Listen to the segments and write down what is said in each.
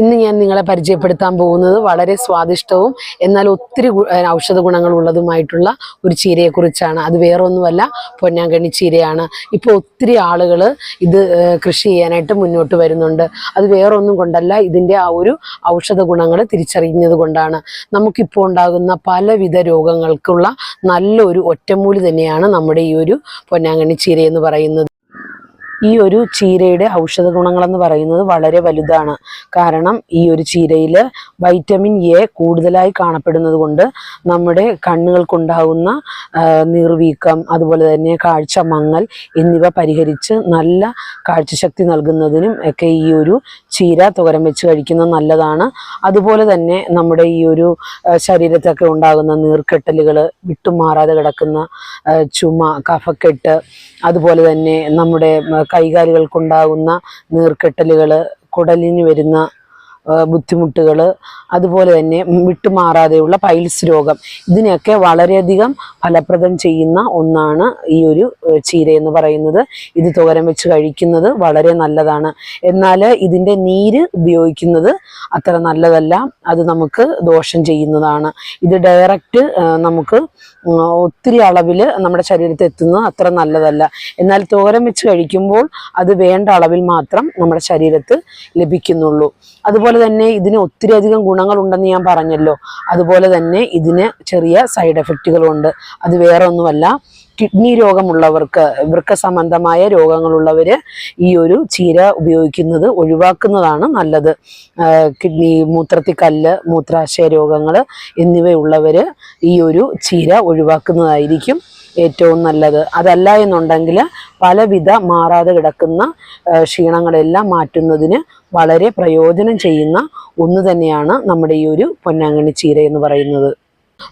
ഇന്ന് ഞാൻ നിങ്ങളെ പരിചയപ്പെടുത്താൻ പോകുന്നത് വളരെ സ്വാദിഷ്ടവും എന്നാൽ ഒത്തിരി ഔഷധ ഗുണങ്ങളുള്ളതുമായിട്ടുള്ള ഒരു ചീരയെക്കുറിച്ചാണ്. അത് വേറൊന്നുമല്ല പൊന്നാങ്കണ്ണി ചീരയാണ്. ഇപ്പോൾ ഒത്തിരി ആളുകൾ ഇത് കൃഷി ചെയ്യാനായിട്ട് മുന്നോട്ട് വരുന്നുണ്ട്. അത് വേറൊന്നും കൊണ്ടല്ല ഇതിന്റെ ആ ഒരു ഔഷധ ഗുണങ്ങൾ തിരിച്ചറിയുന്നത് കൊണ്ടാണ്. നമുക്കിപ്പോൾ ഉണ്ടാകുന്ന പലവിധ രോഗങ്ങൾക്കുള്ള നല്ലൊരു ഒറ്റമൂലി തന്നെയാണ് നമ്മുടെ ഈ ഒരു പൊന്നാങ്കണ്ണി ചീര എന്ന് പറയുന്നത്. ഈ ഒരു ചീരയുടെ ഔഷധ ഗുണങ്ങളെന്ന് പറയുന്നത് വളരെ വലുതാണ്. കാരണം ഈ ഒരു ചീരയിൽ വൈറ്റമിൻ എ കൂടുതലായി കാണപ്പെടുന്നത് കൊണ്ട് നമ്മുടെ കണ്ണുകൾക്കുണ്ടാകുന്ന നീർവീക്കം അതുപോലെ തന്നെ കാഴ്ച മങ്ങൽ എന്നിവ പരിഹരിച്ച് നല്ല കാഴ്ചശക്തി നൽകുന്നതിനും ഒക്കെ ഈ ഒരു ചീര തുകരം വെച്ച് കഴിക്കുന്നത് നല്ലതാണ്. അതുപോലെ തന്നെ നമ്മുടെ ഈ ഒരു ശരീരത്തൊക്കെ ഉണ്ടാകുന്ന നീർക്കെട്ടലുകൾ വിട്ടുമാറാതെ കിടക്കുന്ന ചുമ കഫക്കെട്ട് അതുപോലെ തന്നെ നമ്മുടെ കൈകാലുകൾക്കുണ്ടാകുന്ന നീർക്കെട്ടലുകൾ കുടലിന് വരുന്ന ബുദ്ധിമുട്ടുകൾ അതുപോലെ തന്നെ വിട്ടുമാറാതെയുള്ള പൈൽസ് രോഗം. ഇതിനെയൊക്കെ വളരെയധികം ഫലപ്രദം ചെയ്യുന്ന ഒന്നാണ് ഈ ഒരു ചീര എന്ന് പറയുന്നത്. ഇത് തോരൻ വെച്ച് കഴിക്കുന്നത് വളരെ നല്ലതാണ്. എന്നാൽ ഇതിന്റെ നീര് ഉപയോഗിക്കുന്നത് അത്ര നല്ലതല്ല. അത് നമുക്ക് ദോഷം ചെയ്യുന്നതാണ്. ഇത് ഡയറക്റ്റ് നമുക്ക് ഒത്തിരി അളവിൽ നമ്മുടെ ശരീരത്തിൽ എത്തുന്നത് അത്ര നല്ലതല്ല. എന്നാൽ തോരൻ വെച്ച് കഴിക്കുമ്പോൾ അത് വേണ്ട അളവിൽ മാത്രം നമ്മുടെ ശരീരത്ത് ലഭിക്കുന്നുള്ളൂ. അതുപോലെ തന്നെ ഇതിന് ഒത്തിരി അധികം ഗുണങ്ങളുണ്ടെന്ന് ഞാൻ പറഞ്ഞല്ലോ. അതുപോലെ തന്നെ ഇതിന് ചെറിയ സൈഡ് എഫക്റ്റുകളുണ്ട് അത് വേറെ ഒന്നുമല്ല. കിഡ്നി രോഗമുള്ളവർക്ക് വൃക്ക സംബന്ധമായ രോഗങ്ങളുള്ളവർ ഈ ഒരു ചീര ഉപയോഗിക്കുന്നത് ഒഴിവാക്കുന്നതാണ് നല്ലത്. കിഡ്നി മൂത്രത്തിൽ കല്ല് മൂത്രാശയ രോഗങ്ങൾ എന്നിവയുള്ളവർ ഈ ഒരു ചീര ഒഴിവാക്കുന്നതായിരിക്കും. ഏറ്റവും നല്ലത്. അതല്ല എന്നുണ്ടെങ്കിൽ പലവിധ മാറാതെ കിടക്കുന്ന ക്ഷീണങ്ങളെല്ലാം മാറ്റുന്നതിന് വളരെ പ്രയോജനം ചെയ്യുന്ന ഒന്ന് തന്നെയാണ് നമ്മുടെ ഈ ഒരു പൊന്നാങ്കണ്ണി ചീര എന്ന് പറയുന്നത്.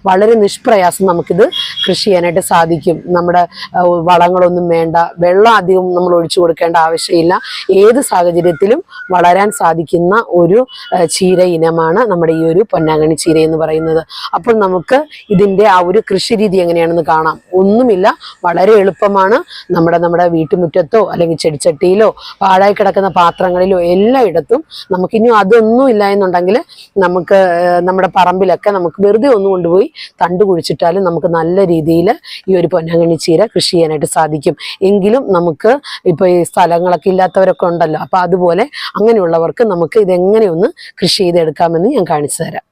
വളരെ നിഷ്പ്രയാസം നമുക്കിത് കൃഷി ചെയ്യാനായിട്ട് സാധിക്കും. നമ്മുടെ വളങ്ങളൊന്നും വേണ്ട വെള്ളം അധികം നമ്മൾ ഒഴിച്ചു കൊടുക്കേണ്ട ആവശ്യമില്ല. ഏത് സാഹചര്യത്തിലും വളരാൻ സാധിക്കുന്ന ഒരു ചീര ഇനമാണ് നമ്മുടെ ഈ ഒരു പൊന്നാങ്കണി ചീര എന്ന് പറയുന്നത്. അപ്പോൾ നമുക്ക് ഇതിന്റെ ആ ഒരു കൃഷി രീതി എങ്ങനെയാണെന്ന് കാണാം. ഒന്നുമില്ല വളരെ എളുപ്പമാണ്. നമ്മുടെ നമ്മുടെ വീട്ടുമുറ്റത്തോ അല്ലെങ്കിൽ ചെടിച്ചട്ടിയിലോ പാഴായി കിടക്കുന്ന പാത്രങ്ങളിലോ എല്ലായിടത്തും നമുക്കിനി അതൊന്നും ഇല്ല എന്നുണ്ടെങ്കിൽ നമുക്ക് നമ്മുടെ പറമ്പിലൊക്കെ നമുക്ക് വെറുതെ ഒന്ന് കൊണ്ടുപോയി തണ്ട് കുഴിച്ചിട്ടാലും നമുക്ക് നല്ല രീതിയിൽ ഈ ഒരു പൊന്നങ്ങണി ചീര കൃഷി ചെയ്യാനായിട്ട് സാധിക്കും. എങ്കിലും നമുക്ക് ഇപ്പോൾ ഈ സ്ഥലങ്ങളൊക്കെ ഇല്ലാത്തവരൊക്കെ ഉണ്ടല്ലോ അപ്പോൾ അതുപോലെ അങ്ങനെയുള്ളവർക്ക് നമുക്ക് ഇതെങ്ങനെയൊന്ന് കൃഷി ചെയ്തെടുക്കാമെന്ന് ഞാൻ കാണിച്ചു തരാം.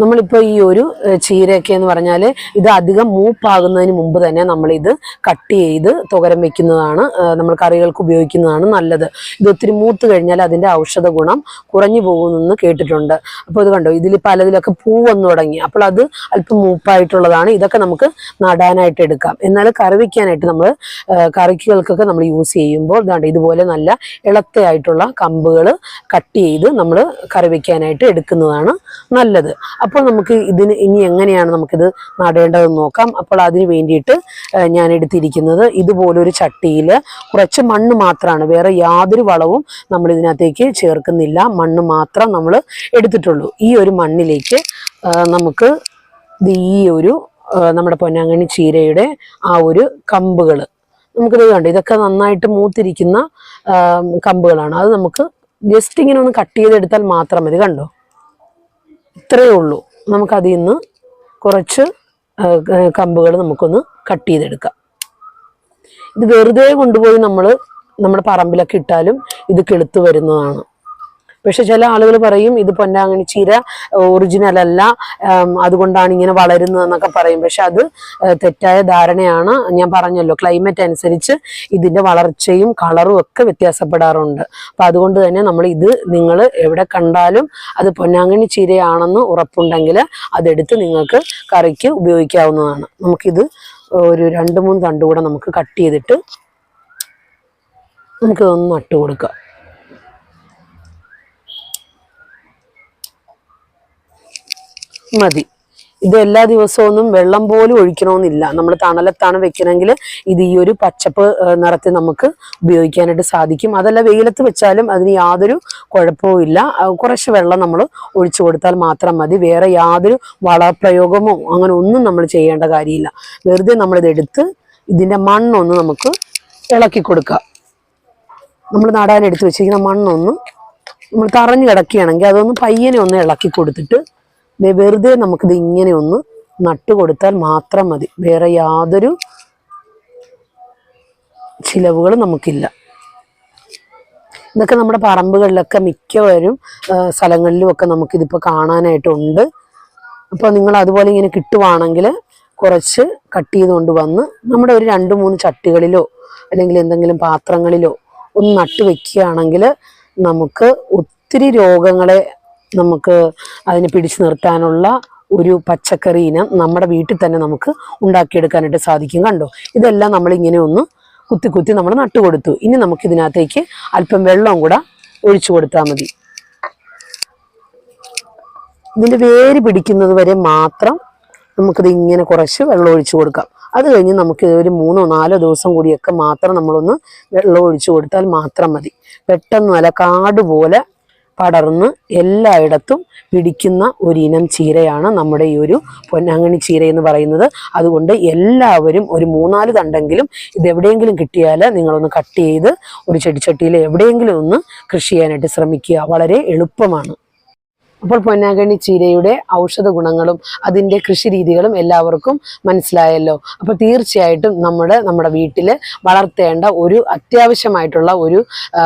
നമ്മളിപ്പോൾ ഈ ഒരു ചീരയൊക്കെ എന്ന് പറഞ്ഞാൽ ഇത് അധികം മൂപ്പാകുന്നതിന് മുമ്പ് തന്നെ നമ്മളിത് കട്ട് ചെയ്ത് തുകരം വെക്കുന്നതാണ് നമ്മൾ കറികൾക്ക് ഉപയോഗിക്കുന്നതാണ് നല്ലത്. ഇത് ഒത്തിരി മൂത്ത് കഴിഞ്ഞാൽ അതിന്റെ ഔഷധ ഗുണം കുറഞ്ഞു പോകുമെന്ന് കേട്ടിട്ടുണ്ട്. അപ്പോൾ ഇത് കണ്ടോ ഇതിൽ പലതിലൊക്കെ പൂ വന്ന് തുടങ്ങി. അപ്പോൾ അത് അല്പം മൂപ്പായിട്ടുള്ളതാണ്. ഇതൊക്കെ നമുക്ക് നടാനായിട്ട് എടുക്കാം. എന്നാൽ കറി വയ്ക്കാനായിട്ട് നമ്മൾ കറിക്കുകൾക്കൊക്കെ നമ്മൾ യൂസ് ചെയ്യുമ്പോൾ ഇതാണ്ട് ഇതുപോലെ നല്ല ഇളത്തയായിട്ടുള്ള കമ്പുകൾ കട്ട് ചെയ്ത് നമ്മൾ കറി വയ്ക്കാനായിട്ട് എടുക്കുന്നതാണ് നല്ലത്. അപ്പോൾ നമുക്ക് ഇതിന് ഇനി എങ്ങനെയാണ് നമുക്കിത് നടേണ്ടതെന്ന് നോക്കാം. അപ്പോൾ അതിന് വേണ്ടിയിട്ട് ഞാൻ എടുത്തിരിക്കുന്നത് ഇതുപോലൊരു ചട്ടിയിൽ കുറച്ച് മണ്ണ് മാത്രമാണ് വേറെ യാതൊരു വളവും നമ്മൾ ഇതിനകത്തേക്ക് ചേർക്കുന്നില്ല. മണ്ണ് മാത്രം നമ്മൾ എടുത്തിട്ടുള്ളൂ. ഈ ഒരു മണ്ണിലേക്ക് നമുക്ക് ഈ ഒരു നമ്മുടെ പൊന്നാങ്കണ്ണി ചീരയുടെ ആ ഒരു കമ്പുകൾ നമുക്കിത് കണ്ട്? ഇതൊക്കെ നന്നായിട്ട് മൂത്തിരിക്കുന്ന കമ്പുകളാണ്. അത് നമുക്ക് ജസ്റ്റ് ഇങ്ങനെ ഒന്ന് കട്ട് ചെയ്തെടുത്താൽ മാത്രം മതി. കണ്ടോ? ഇത്രയേ ഉള്ളൂ. നമുക്കതിൽ നിന്ന് കുറച്ച് കമ്പുകൾ നമുക്കൊന്ന് കട്ട് ചെയ്തെടുക്കാം. ഇത് വെറുതെ കൊണ്ടുപോയി നമ്മൾ നമ്മുടെ പറമ്പിലൊക്കെ ഇട്ടാലും ഇത് കെളുത്ത് വരുന്നതാണ്. പക്ഷെ ചില ആളുകൾ പറയും ഇത് പൊന്നാങ്ങണി ചീര ഒറിജിനൽ അല്ല അതുകൊണ്ടാണ് ഇങ്ങനെ വളരുന്നതെന്നൊക്കെ പറയും. പക്ഷെ അത് തെറ്റായ ധാരണയാണ്. ഞാൻ പറഞ്ഞല്ലോ ക്ലൈമറ്റ് അനുസരിച്ച് ഇതിന്റെ വളർച്ചയും കളറും ഒക്കെ വ്യത്യാസപ്പെടാറുണ്ട്. അപ്പൊ അതുകൊണ്ട് തന്നെ നമ്മൾ ഇത് നിങ്ങൾ എവിടെ കണ്ടാലും അത് പൊന്നാങ്ങണി ചീരയാണെന്ന് ഉറപ്പുണ്ടെങ്കിൽ അതെടുത്ത് നിങ്ങൾക്ക് കറിക്ക് ഉപയോഗിക്കാവുന്നതാണ്. നമുക്കിത് ഒരു രണ്ട് മൂന്ന് തണ്ടുകൂടെ നമുക്ക് കട്ട് ചെയ്തിട്ട് നമുക്കിതൊന്ന് നട്ടു കൊടുക്കാം മതി. ഇത് എല്ലാ ദിവസവും ഒന്നും വെള്ളം പോലും ഒഴിക്കണമെന്നില്ല. നമ്മൾ തണലത്താണ് വെക്കണമെങ്കിൽ ഇത് ഈ ഒരു പച്ചപ്പ് നിറത്തിൽ നമുക്ക് ഉപയോഗിക്കാനായിട്ട് സാധിക്കും. അതല്ല വെയിലത്ത് വെച്ചാലും അതിന് യാതൊരു കുഴപ്പവും ഇല്ല. കുറച്ച് വെള്ളം നമ്മൾ ഒഴിച്ചു കൊടുത്താൽ മാത്രം മതി. വേറെ യാതൊരു വളപ്രയോഗമോ അങ്ങനെ ഒന്നും നമ്മൾ ചെയ്യേണ്ട കാര്യമില്ല. വെറുതെ നമ്മളിത് എടുത്ത് ഇതിന്റെ മണ്ണൊന്ന് നമുക്ക് ഇളക്കി കൊടുക്കുക നമ്മൾ നടാൻ എടുത്ത് വെച്ചിരിക്കുന്ന മണ്ണൊന്ന് നമ്മൾ തറഞ്ഞു കിടക്കുകയാണെങ്കിൽ അതൊന്ന് പയ്യനെ ഒന്ന് ഇളക്കി കൊടുത്തിട്ട് വെറുതെ നമുക്കിത് ഇങ്ങനെ ഒന്ന് നട്ടു കൊടുത്താൽ മാത്രം മതി. വേറെ യാതൊരു ചിലവുകളും നമുക്കില്ല. ഇതൊക്കെ നമ്മുടെ പറമ്പുകളിലൊക്കെ മിക്കവരും സ്ഥലങ്ങളിലും ഒക്കെ നമുക്കിതിപ്പോൾ കാണാനായിട്ടുണ്ട്. അപ്പോൾ നിങ്ങൾ അതുപോലെ ഇങ്ങനെ കിട്ടുവാണെങ്കിൽ കുറച്ച് കട്ട് ചെയ്തുകൊണ്ട് വന്ന് നമ്മുടെ ഒരു രണ്ട് മൂന്ന് ചട്ടികളിലോ അല്ലെങ്കിൽ എന്തെങ്കിലും പാത്രങ്ങളിലോ ഒന്ന് നട്ടുവെക്കുകയാണെങ്കിൽ നമുക്ക് ഒത്തിരി രോഗങ്ങളെ നമുക്ക് അതിനെ പിടിച്ചു നിർത്താനുള്ള ഒരു പച്ചക്കറി ഇനം നമ്മുടെ വീട്ടിൽ തന്നെ നമുക്ക് ഉണ്ടാക്കിയെടുക്കാനായിട്ട് സാധിക്കും കണ്ടോ? ഇതെല്ലാം നമ്മൾ ഇങ്ങനെ ഒന്ന് കുത്തി കുത്തി നമ്മൾ നട്ടു കൊടുത്തു. ഇനി നമുക്ക് ഇതിനകത്തേക്ക് അല്പം വെള്ളവും കൂടെ ഒഴിച്ചു കൊടുത്താൽ മതി. ഇതിന്റെ വേര് പിടിക്കുന്നത് വരെ മാത്രം നമുക്കിത് ഇങ്ങനെ കുറച്ച് വെള്ളം ഒഴിച്ചു കൊടുക്കാം. അത് കഴിഞ്ഞ് നമുക്ക് ഒരു മൂന്നോ നാലോ ദിവസം കൂടിയൊക്കെ മാത്രം നമ്മളൊന്ന് വെള്ളം ഒഴിച്ചു കൊടുത്താൽ മാത്രം മതി. പെട്ടെന്ന് നല്ല കാട് പോലെ പടർന്ന് എല്ലായിടത്തും പിടിക്കുന്ന ഒരു ഇനം ചീരയാണ് നമ്മുടെ ഈ ഒരു പൊന്നാങ്ങണി ചീര എന്ന് പറയുന്നത്. അതുകൊണ്ട് എല്ലാവരും ഒരു മൂന്നാൽ തണ്ടെങ്കിലും ഇത് എവിടെയെങ്കിലും കിട്ടിയാൽ നിങ്ങളൊന്ന് കട്ട് ചെയ്ത് ഒരു ചെടിച്ചട്ടിയിൽ എവിടെയെങ്കിലും ഒന്ന് കൃഷി ചെയ്യാനായിട്ട് ശ്രമിക്കുക. വളരെ എളുപ്പമാണ്. അപ്പോൾ പൊന്നാങ്കണ്ണി ചീരയുടെ ഔഷധ ഗുണങ്ങളും അതിന്റെ കൃഷി രീതികളും എല്ലാവർക്കും മനസ്സിലായല്ലോ. അപ്പോൾ തീർച്ചയായിട്ടും നമ്മുടെ നമ്മുടെ വീട്ടിൽ വളർത്തേണ്ട ഒരു അത്യാവശ്യമായിട്ടുള്ള ഒരു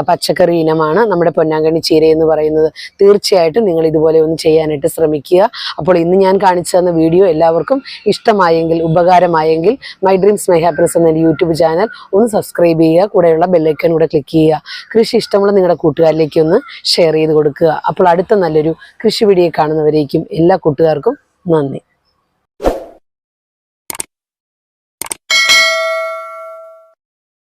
പച്ചക്കറി ഇനമാണ് നമ്മുടെ പൊന്നാങ്കണ്ണി ചീര എന്ന് പറയുന്നത്. തീർച്ചയായിട്ടും നിങ്ങൾ ഇതുപോലെ ഒന്ന് ചെയ്യാനായിട്ട് ശ്രമിക്കുക. അപ്പോൾ ഇന്ന് ഞാൻ കാണിച്ചു തന്ന വീഡിയോ എല്ലാവർക്കും ഇഷ്ടമായെങ്കിൽ ഉപകാരമായെങ്കിൽ മൈ ഡ്രീംസ് മൈ ഹാപ്പിനെസ് എന്ന യൂട്യൂബ് ചാനൽ ഒന്ന് സബ്സ്ക്രൈബ് ചെയ്യുക കൂടെയുള്ള ബെല്ലൈക്കൻ കൂടെ ക്ലിക്ക് ചെയ്യുക. കൃഷി ഇഷ്ടമുള്ള നിങ്ങളുടെ കൂട്ടുകാരിലേക്ക് ഒന്ന് ഷെയർ ചെയ്ത് കൊടുക്കുക. അപ്പോൾ അടുത്ത നല്ലൊരു കൃഷി വീഡിയോ കാണുന്നവരേക്കും എല്ലാ കൂട്ടുകാർക്കും നന്ദി.